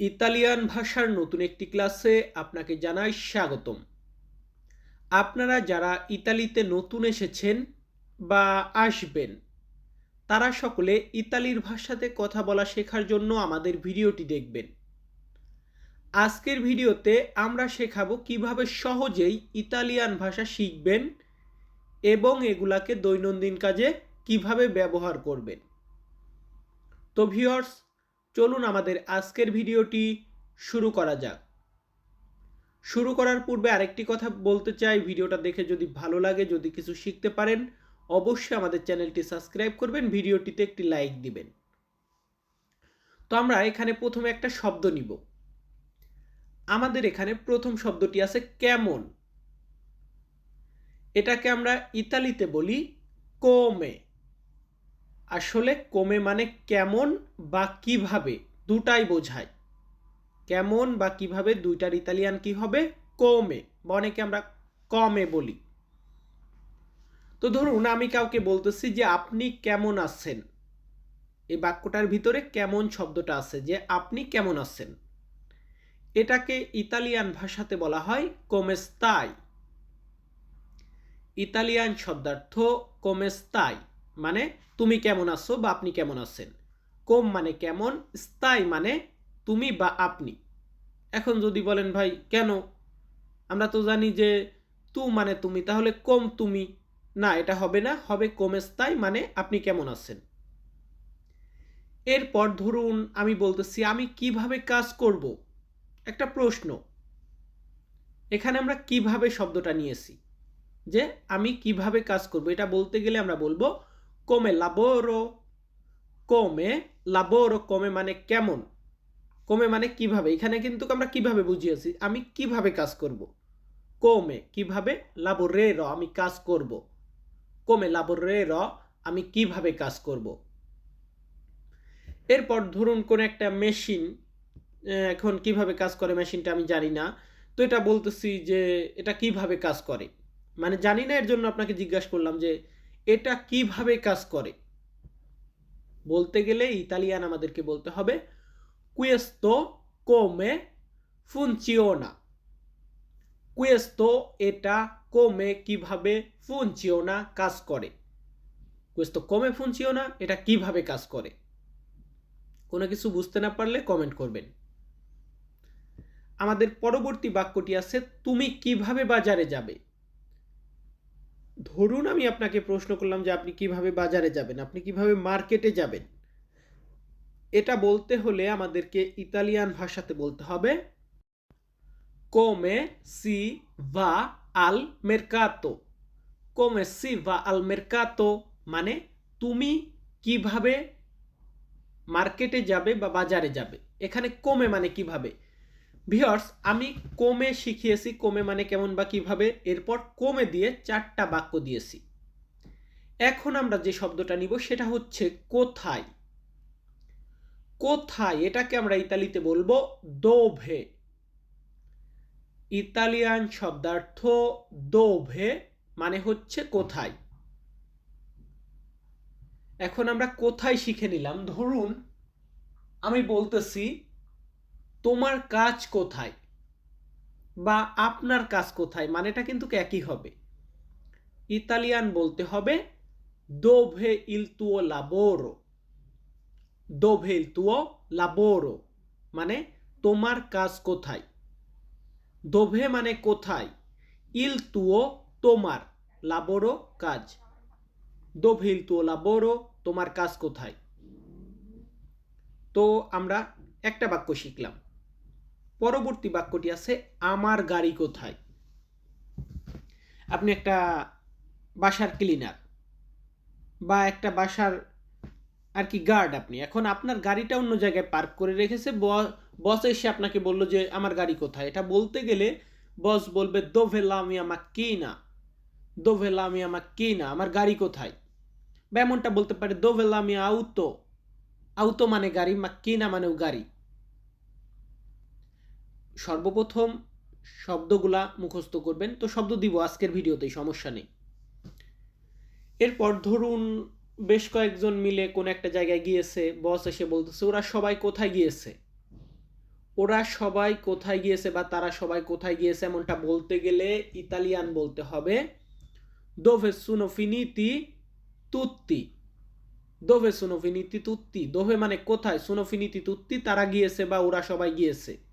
Italian ভাষার নতুন একটি ক্লাসে আপনাকে জানাই স্বাগতম। আপনারা যারা ইতালিতে নতুন এসেছেন বা আসবেন, তারা সকলে ইতালির ভাষাতে কথা বলা শেখার জন্য আমাদের ভিডিওটি দেখবেন। আজকের ভিডিওতে আমরা শেখাবো কীভাবে সহজেই ইতালিয়ান ভাষা শিখবেন এবং এগুলাকে দৈনন্দিন কাজে কীভাবে ব্যবহার করবেন। তো ভিউয়ার্স চলুন আমাদের আজকের ভিডিওটি শুরু করা যাক। শুরু করার পূর্বে আরেকটি কথা বলতে চাই। ভিডিওটা দেখে যদি ভালো লাগে, যদি কিছু শিখতে পারেন, অবশ্যই আমাদের চ্যানেলটি সাবস্ক্রাইব করবেন, ভিডিওটিতে একটি লাইক দিবেন। তো আমরা এখানে প্রথমে একটা শব্দ নিব। আমাদের এখানে প্রথম শব্দটি আছে কেমন। এটাকে আমরা ইতালিতে বলি কোমে। আসলে কমে মানে কেমন বা কীভাবে? দুটাই বোঝায়। কেমন বা কীভাবে দুইটার ইতালিয়ান কি হবে? কমে। বা অনেকে আমরা কমে বলি। তো ধরুন, আমি কাউকে বলতেছি যে, আপনি কেমন আছেন? এই বাক্যটার ভিতরে কেমন শব্দটা আছে যে, আপনি কেমন আছেন? এটাকে ইতালিয়ান ভাষাতে বলা হয় কোমেস্তাই ইতালিয়ান শব্দার্থ কোমেস্তাই মানে তুমি কেমন আছো বা আপনি কেমন আছেন? কম মানে কেমন, স্থায়ী মানে তুমি বা আপনি। এখন যদি বলেন, ভাই, কেন? আমরা তো জানি যে তু মানে তুমি, তাহলে কম তুমি। না, এটা হবে না, হবে কম স্থায়ী মানে আপনি কেমন আছেন। এরপর ধরুন, আমি বলতেছি, আমি কীভাবে কাজ করব? একটা প্রশ্ন। এখানে আমরা কীভাবে শব্দটা নিয়েছি? যে আমি কীভাবে কাজ করব, এটা বলতে গেলে আমরা বলব come lavoro come lavoro come মানে কেমন? কমে মানে কীভাবে? এখানে কিন্তু আমরা কীভাবে বুঝিয়েছি? আমি কীভাবে কাজ করব? কমে কীভাবে? লাবোরের আমি কাজ করব। কমে লাবোরের আমি কীভাবে কাজ করব? এরপর ধরুন কোন একটা মেশিন এখন কীভাবে কাজ করে মেশিনটা আমি জানি না। তো এটা বলতেছি যে এটা কীভাবে কাজ করে? মানে জানি না, এর জন্য আপনাকে জিজ্ঞাসা করলাম যে এটা কীভাবে কাজ করে? বলতে গেলে ইতালিয়ান আমাদেরকে বলতে হবে কুয়েস্তো কোমে ফুনচিওনা কুয়েস্তো এটা কোমে কীভাবে ফুনচিওনা কাজ করে? কুয়েস্তো কোমে ফুনচিওনা এটা কীভাবে কাজ করে? কোনো কিছু বুঝতে না পারলে কমেন্ট করবেন। আমাদের পরবর্তী বাক্যটি আছে, তুমি কীভাবে বাজারে যাবে? ধরুন আমি আপনাকে প্রশ্ন করলাম যে আপনি কীভাবে বাজারে যাবেন, আপনি কীভাবে মার্কেটে যাবেন। এটা বলতে হলে আমাদেরকে ইতালিয়ান ভাষাতে বলতে হবে কোমে সি ভা আল মেরকাতো কোমে সি ভা আল মেরকাতো মানে তুমি কীভাবে মার্কেটে যাবে বা বাজারে যাবে। এখানে কমে মানে কীভাবে? ভিওর্স আমি কমে শিখিয়েছি, কমে মানে কেমন বা কীভাবে, এরপর কমে দিয়ে চারটা বাক্য দিয়েছি। এখন আমরা যে শব্দটা নিব, সেটা হচ্ছে কোথায়? কোথায়? এটাকে আমরা ইতালিতে বলব দোভে। ইতালিয়ান শব্দার্থ দোভে মানে হচ্ছে কোথায়? এখন আমরা কোথায় শিখে নিলাম? ধরুন, আমি বলতেছি তোমার কাজ কোথায়? বা আপনার কাজ কোথায়? মানেটা কিন্তু একই হবে। ইতালিয়ান বলতে হবে, দোভে ইল তুও লাবোরো? দোভে ইল তুও লাবোরো মানে তোমার কাজ কোথায়? দোভে মানে কোথায়? ইল তুও তোমার, লাবোরো কাজ। দোভে ইল তুও লাবোরো, তোমার কাজ কোথায়? তো আমরা একটা বাক্য শিখলাম। পরবর্তী বাক্যটি আছে, আমার গাড়ি কোথায়? আপনি একটা বাসার ক্লিনার বা একটা বাসার আর কি গার্ড আপনি। এখন আপনার গাড়িটা অন্য জায়গায় পার্ক করে রেখেছে বস এসে আপনাকে বলল যে, আমার গাড়ি কোথায়? এটা বলতে গেলে বস বলবে দোভেলামি আমার কি না দোভেলামি আমার কি না আমার গাড়ি কোথায়? বা এমনটা বলতে পারে দোভেলামি আউতো আউতো মানে গাড়ি মা কি না মানেও গাড়ি। সর্বপ্রথম শব্দগুলা মুখস্থ করবেন। তো শব্দ দিব, আজকের ভিডিওতেই, সমস্যা নেই। এরপর ধরুন বেশ কয়েকজন মিলে কোন একটা জায়গায় গিয়েছে, বস এসে বলতেছে, ওরা সবাই কোথায় গিয়েছে? ওরা সবাই কোথায় গিয়েছে বা তারা সবাই কোথায় গিয়েছে এমনটা বলতে গেলে ইতালিয়ান বলতে হবে দোভে সুনো ফিনিতি তুত্তি দোভে সুনো ফিনিতি তুত্তি দোভে মানে কোথায়? সুনো ফিনিতি তুত্তি তারা গিয়েছে বা ওরা সবাই গিয়েছে।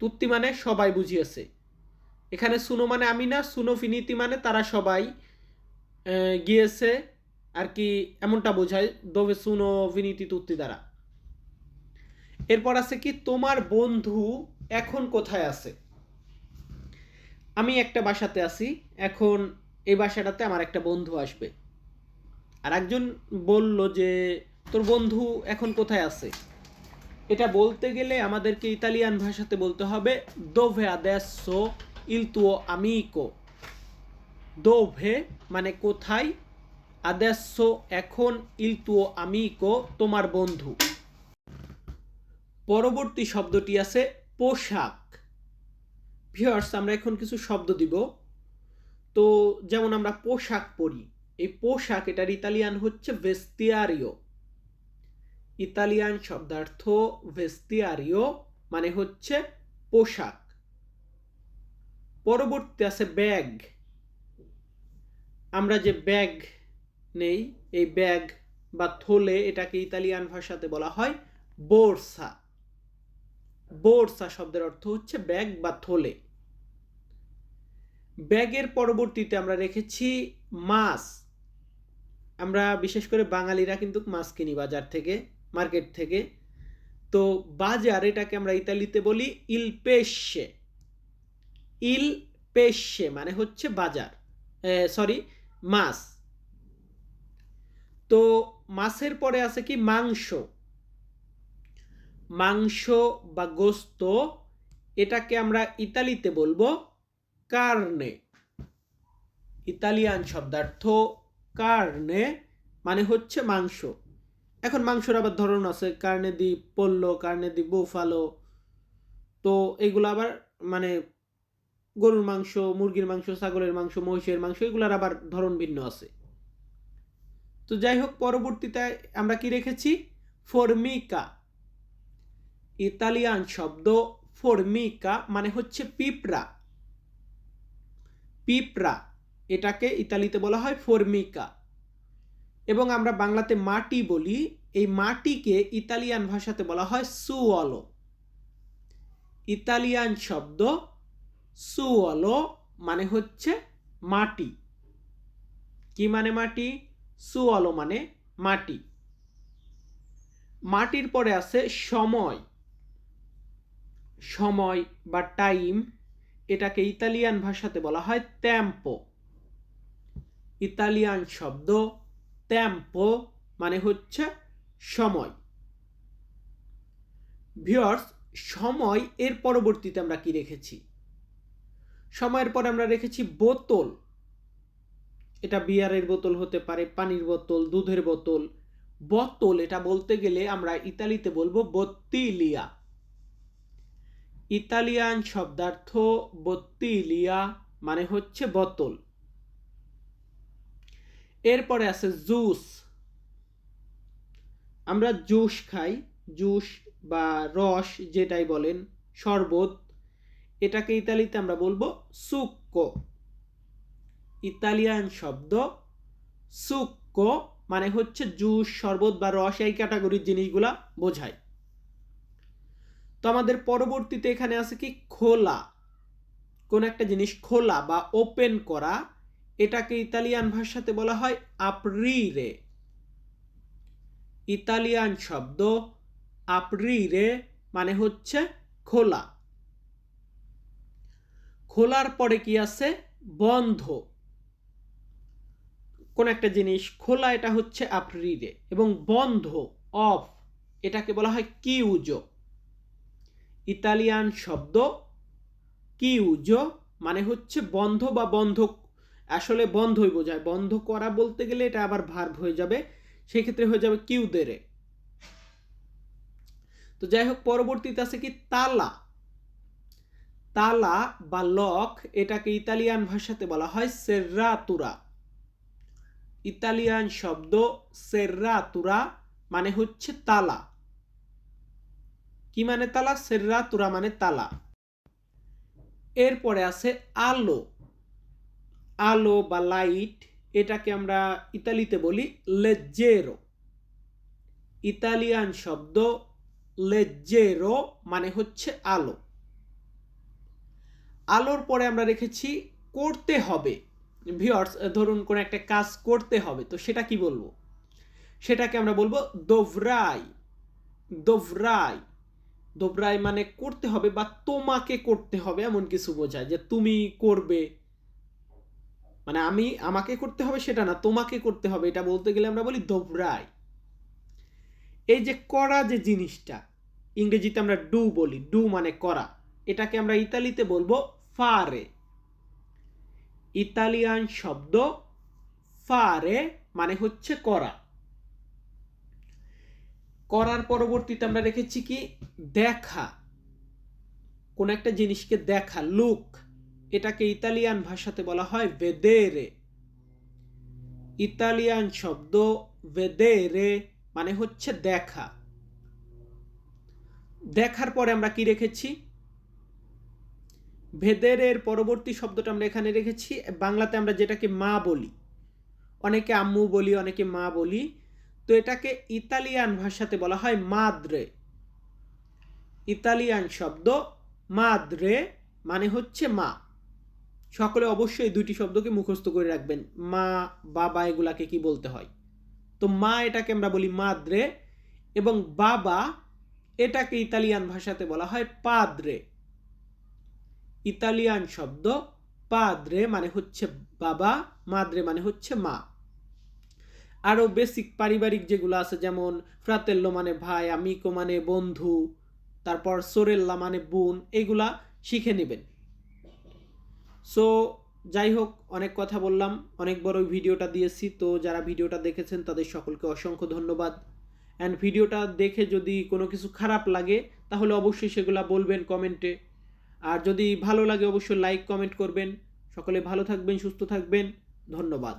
তুত্তি মানে সবাই বুঝিয়েছে। এখানে সুনো মানে আমি না, সুনো ফিনিতি মানে তারা সবাই গিয়েছে আর কি এমনটা বোঝায় দোভে সুনো ফিনিতি তুত্তি দ্বারা। এরপর আছে কি, তোমার বন্ধু এখন কোথায় আছে? আমি একটা বাসাতে আছি, এখন এই বাসাটাতে আমার একটা বন্ধু আসবে। আর একজন বলল যে, তোর বন্ধু এখন কোথায় আছে? এটা বলতে গেলে আমাদেরকে ইতালিয়ান ভাষাতে বলতে হবে দোভে আদেসো ইল তুও আমিকো দোভে মানে কোথায়? আদেসো এখন ইল তুও আমিকো তোমার বন্ধু। পরবর্তী শব্দটি আছে পোশাক। ভিওর্স আমরা এখন কিছু শব্দ দিব। তো যেমন আমরা পোশাক পরি, এই পোশাক এটার ইতালিয়ান হচ্ছে ভেস্তিয়ারিও ইতালিয়ান শব্দার্থ ভেস্তিয়ারিও মানে হচ্ছে পোশাক। পরবর্তী আছে ব্যাগ আমরা যে ব্যাগ নেই, এই ব্যাগ বা থলে এটাকে ইতালিয়ান ভাষাতে বলা হয় বোরসা বোরসা শব্দের অর্থ হচ্ছে ব্যাগ বা থলে। ব্যাগের পরবর্তীতে আমরা রেখেছি মাছ আমরা বিশেষ করে বাঙালিরা কিন্তু মাছ কিনি বাজার থেকে। মার্কেট থেকে। তো বাজার এটাকে আমরা ইতালিতে বলি ইল পেশে। ইল পেশে মানে হচ্ছে বাজার। সরি মাছ। তো মাছের পরে আছে কি? মাংস। মাংস বা গোস্ত, এটাকে আমরা ইতালিতে বলব কার্নে। ইতালিয়ান শব্দার্থ কার্নে মানে হচ্ছে মাংস। এখন মাংসর আবার ধরন আছে কার্নে দি পল্লো কার্নে দি বুফালো। তো এগুলো আবার মানে গরুর মাংস, মুরগির মাংস, ছাগলের মাংস, মহিষের মাংস, এগুলোর আবার ধরন ভিন্ন আছে। তো যাই হোক, পরবর্তীতে আমরা কি রেখেছি? ফর্মিকা। ইতালিয়ান শব্দ ফর্মিকা মানে হচ্ছে পিঁপড়া। পিঁপড়া, এটাকে ইতালিতে বলা হয় ফর্মিকা। এবং আমরা বাংলাতে মাটি বলি, এই মাটিকে ইতালিয়ান ভাষাতে বলা হয় সুঅলো ইতালিয়ান শব্দ সুঅলো মানে হচ্ছে মাটি। কি মানে মাটি? সুঅলো মানে মাটি। মাটির পরে আছে সময়। সময় বা টাইম, এটাকে ইতালিয়ান ভাষাতে বলা হয় ত্যাম্পো ইতালিয়ান শব্দ ত্যাম্পো মানে হচ্ছে সময়। ভিওর্স সময় এর পরবর্তীতে আমরা কি রেখেছি? সময়ের পরে আমরা রেখেছি বোতল। এটা বিয়ারের বোতল হতে পারে, পানির বোতল, দুধের বোতল। বোতল, এটা বলতে গেলে আমরা ইতালিতে বলব বত্তিলিয়া। ইতালিয়ান শব্দার্থ বত্তিলিয়া মানে হচ্ছে বোতল। এরপরে আছে জুস। আমরা জুস খাই, জুস বা রস যেটাই বলেন, শরবত। এটাকে ইতালিতে আমরা বলব সুক্কো ইতালিয়ান শব্দ সুক্কো মানে হচ্ছে জুস, শরবত বা রস এই ক্যাটাগরির জিনিসগুলা বোঝায়। তো আমাদের পরবর্তীতে এখানে আছে কি? খোলা। কোন একটা জিনিস খোলা বা ওপেন করা। এটাকে ইতালিয়ান ভাষাতে বলা হয় আপরিরে ইতালিয়ান শব্দ আপরিরে মানে হচ্ছে খোলা। খোলার পরে কি আছে? বন্ধ। কোন একটা জিনিস, খোলা এটা হচ্ছে আপরিরে এবং বন্ধ অফ এটাকে বলা হয় কিউজো ইতালিয়ান শব্দ কি কিউজো মানে হচ্ছে বন্ধ বা বন্ধ আসলে বন্ধই বোঝায় বন্ধ করা বলতে গেলে এটা আবার ভার্ব হয়ে যাবে, সেই ক্ষেত্রে হয়ে যাবে কিউদেরে তো যাই হোক, পরবর্তীতে আছে কি তালা। তালা বা লক, এটাকে ইতালিয়ান ভাষাতে বলা হয় সের্রাতুরা ইতালিয়ান শব্দ সের্রাতুরা মানে হচ্ছে তালা। কি মানে তালা? সেররা তুরা মানে তালা। এরপরে আছে আলো। আলো বা লাইট এটাকে আমরা ইতালিতে বলি লেজ্জেরো ইতালিয়ান শব্দ লেজ্জেরো মানে হচ্ছে আলো। আলোর পরে আমরা রেখেছি করতে হবে। ভিওর্স ধরুন কোনো একটা কাজ করতে হবে, তো সেটা কি বলব? সেটাকে আমরা বলব দোভরাই। দোভরাই। দোভরাই মানে করতে হবে বা তোমাকে করতে হবে এমন কিছু বোঝায় যে তুমি করবে। মানে আমি আমাকে করতে হবে সেটা না, তোমাকে করতে হবে। এটা বলতে গেলে আমরা বলি দোভরাই এই যে করা যে জিনিসটা, ইংরেজিতে আমরা ডু বলি, ডু মানে করা এটাকে আমরা ইতালিতে বলব ফারে ইতালিয়ান শব্দ ফারে মানে হচ্ছে করা করার পরবর্তীতে আমরা রেখেছি কি? দেখা। কোন একটা জিনিসকে দেখা লুক এটাকে ইতালিয়ান ভাষাতে বলা হয় ভেদেরে ইতালিয়ান শব্দ ভেদেরে মানে হচ্ছে দেখা। দেখার পরে আমরা কি রেখেছি? ভেদেরের পরবর্তী শব্দটা আমরা এখানে রেখেছি। বাংলাতে আমরা যেটাকে মা বলি। অনেকে আম্মু বলি, অনেকে মা বলি। তো এটাকে ইতালিয়ান ভাষাতে বলা হয় মাদ্রে ইতালিয়ান শব্দ মাদ্রে মানে হচ্ছে মা। সকলে অবশ্যই দুইটি শব্দকে মুখস্থ করে রাখবেন। মা, বাবা এগুলাকে কি বলতে হয়? তো মা এটাকে আমরা বলি মাদ্রে এবং বাবা এটাকে ইতালিয়ান ভাষাতে বলা হয় পাদ্রে। ইতালিয়ান শব্দ পাদ্রে মানে হচ্ছে বাবা, মাদ্রে মানে হচ্ছে মা। আরও বেসিক পারিবারিক যেগুলো আছে যেমন ফ্রাতেল্লো মানে ভাই, আমিকো মানে বন্ধু, তারপর সোরেল্লা মানে বোন, এগুলা শিখে নেবেন। সো যাই হোক অনেক কথা বললাম অনেক বড় ভিডিওটা দিয়েছি, তো যারা ভিডিওটা দেখেছেন, তাদের সকলকে অসংখ্য ধন্যবাদ। অ্যান্ড ভিডিওটা দেখে যদি কোনো কিছু খারাপ লাগে, তাহলে অবশ্যই সেগুলো বলবেন কমেন্টে। আর যদি ভালো লাগে, অবশ্যই লাইক কমেন্ট করবেন। সকলে ভালো থাকবেন, সুস্থ থাকবেন। ধন্যবাদ।